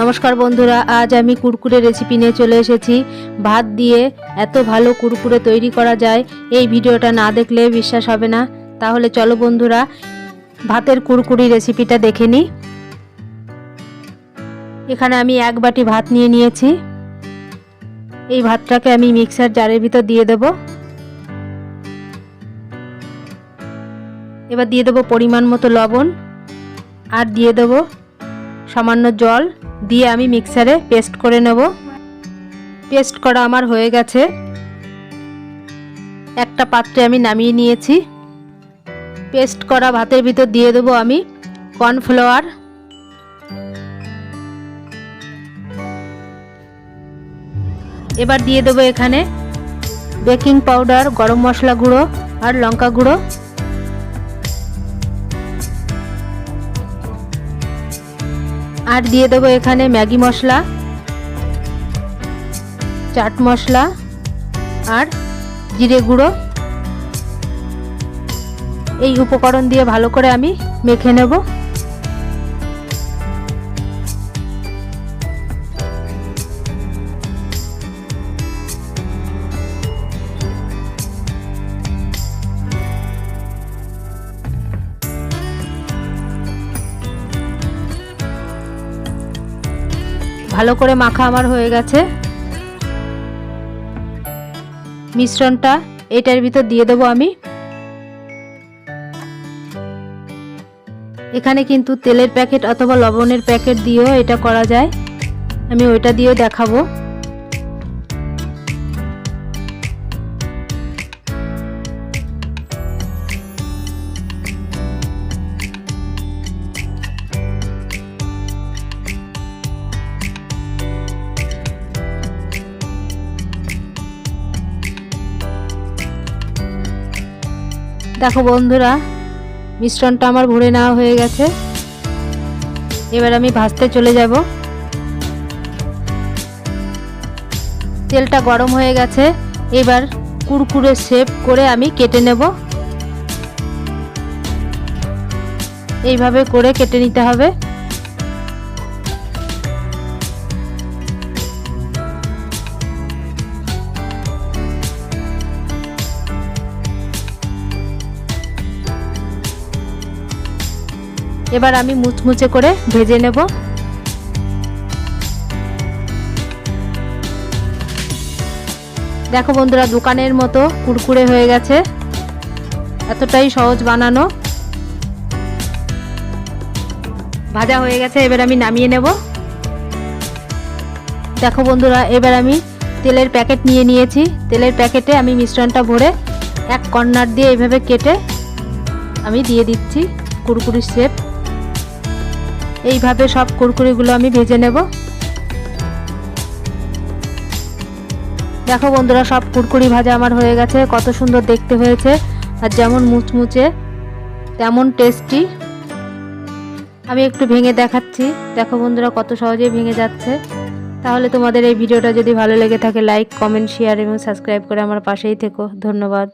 নমস্কার বন্ধুরা, আজ আমি কুরকুরে রেসিপি নিয়ে চলে এসেছি। ভাত দিয়ে এত ভালো কুরকুরে তৈরি করা যায়, এই ভিডিওটা না দেখলে বিশ্বাস হবে না। তাহলে চলো বন্ধুরা, ভাতের কুরকুরি রেসিপিটা দেখে নিই এখানে আমি এক বাটি ভাত নিয়ে নিয়েছি। এই ভাতটাকে আমি মিক্সার জারের ভিতর দিয়ে দেব। এবার দিয়ে দেবো পরিমাণ মতো লবণ, আর দিয়ে দেবো সামান্য জল। দিয়ে আমি মিক্সারে পেস্ট করে নেব। পেস্ট করা আমার হয়ে গেছে। একটা পাত্রে আমি নামিয়ে নিয়েছি। পেস্ট করা ভাতের ভিতর দিয়ে দেবো আমি কর্নফ্লাওয়ার এবার দিয়ে দেবো এখানে বেকিং পাউডার গরম মশলা গুঁড়ো আর লঙ্কা গুঁড়ো। আর দিয়ে দেবো এখানে ম্যাগি মশলা, চাট মশলা আর জিরে গুঁড়ো। এই উপকরণ দিয়ে ভালো করে আমি মেখে নেব। ভালো করে মাখা আমার হয়ে গেছে। মিশ্রণটা এটার ভিতর দিয়ে দেবো আমি। এখানে কিন্তু তেলের প্যাকেট অথবা লবণের প্যাকেট দিয়েও এটা করা যায়। আমি ওইটা দিয়েও দেখাবো। দেখো বন্ধুরা, মিশ্রণটা আমার ভরে নেওয়া হয়ে গেছে। এবার আমি ভাজতে চলে যাব। তেলটা গরম হয়ে গেছে, এবার কুরকুরে শেপ করে আমি কেটে নেব। এইভাবে করে কেটে নিতে হবে। এবার আমি মুচমুচে করে ভেজে নেব। দেখো বন্ধুরা, দোকানের মতো কুরকুরে হয়ে গেছে। এতটাই সহজ বানানো। ভাজা হয়ে গেছে, এবার আমি নামিয়ে নেব। দেখো বন্ধুরা, এবার আমি তেলের প্যাকেট নিয়ে নিয়েছি। তেলের প্যাকেটে আমি মিশ্রণটা ভরে এক কর্নার দিয়ে এইভাবে কেটে আমি দিয়ে দিচ্ছি কুরকুরি শেপ। এইভাবে সব কুরকুরিগুলো আমি ভেজে নেব। দেখো বন্ধুরা, সব কুরকুরি ভাজা আমার হয়ে গেছে, কত সুন্দর দেখতে হয়েছে, আর যেমন মুচমুচে, তেমন টেস্টি আমি একটু ভেঙে দেখাচ্ছি, দেখো বন্ধুরা কত সহজেই ভেঙে যাচ্ছে। তাহলে তোমাদের এই ভিডিওটা যদি ভালো লেগে থাকে লাইক কমেন্ট শেয়ার এবং সাবস্ক্রাইব করে আমার পাশেই থেকো। ধন্যবাদ।